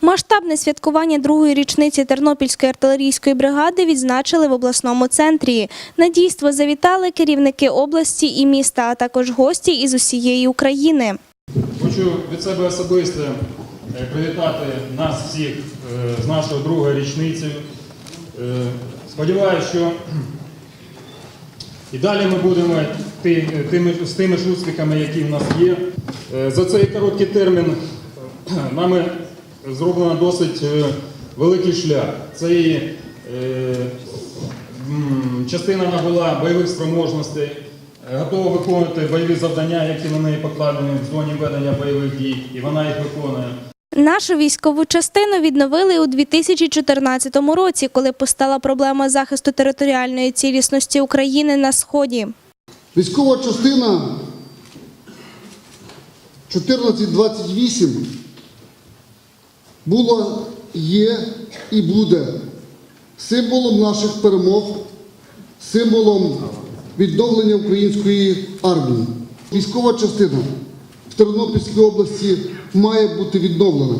Масштабне святкування другої річниці Тернопільської артилерійської бригади відзначили в обласному центрі. На дійство завітали керівники області і міста, а також гості із усієї України. Хочу від себе особисто е, привітати нас всіх е, з нашою другою річницею. Е, Сподіваюся, що і далі ми будемо з тими ж успіхами, які в нас є. За цей короткий термін нами зроблено досить е, великий шлях. Це і е, частина набула бойових спроможностей, готова виконувати бойові завдання, які на неї покладені в зоні ведення бойових дій, і вона їх виконує. Нашу військову частину відновили у 2014 році, коли постала проблема захисту територіальної цілісності України на сході. Військова частина 1428 була, є і буде символом наших перемог, символом відновлення української армії. Військова частина в Тернопільській області має бути відновлена,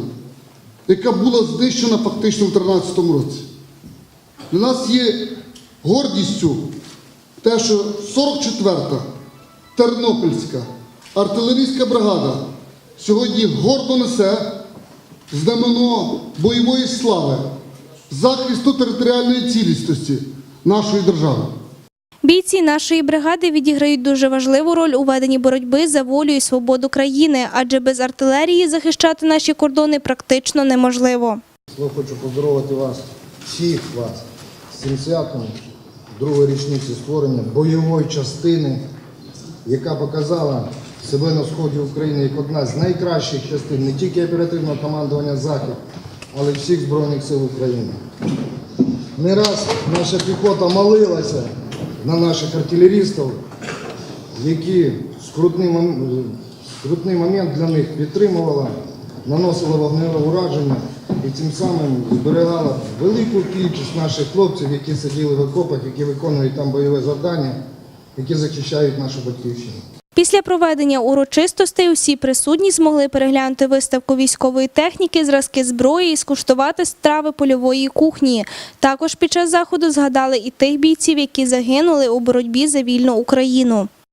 яка була знищена фактично в 2013 році. Для нас є гордістю те, що 44-та Тернопільська артилерійська бригада сьогодні гордо несе знамено бойової слави, захисту територіальної цілісності нашої держави. Бійці нашої бригади відіграють дуже важливу роль у веденні боротьби за волю і свободу країни, адже без артилерії захищати наші кордони практично неможливо. Я хочу поздоровити вас, всіх вас, з цим святом другої річниці створення бойової частини, яка показала себе на сході України як одна з найкращих частин не тільки оперативного командування Захід, але й всіх Збройних сил України. Не раз наша піхота молилася на наших артилерістів, які скрутний, момент для них підтримувала, наносила вогневе ураження і цим самим зберігала велику кількість наших хлопців, які сиділи в окопах, які виконують там бойове завдання, які захищають нашу батьківщину. Після проведення урочистостей усі присутні змогли переглянути виставку військової техніки, зразки зброї і скуштувати страви польової кухні. Також під час заходу згадали і тих бійців, які загинули у боротьбі за вільну Україну.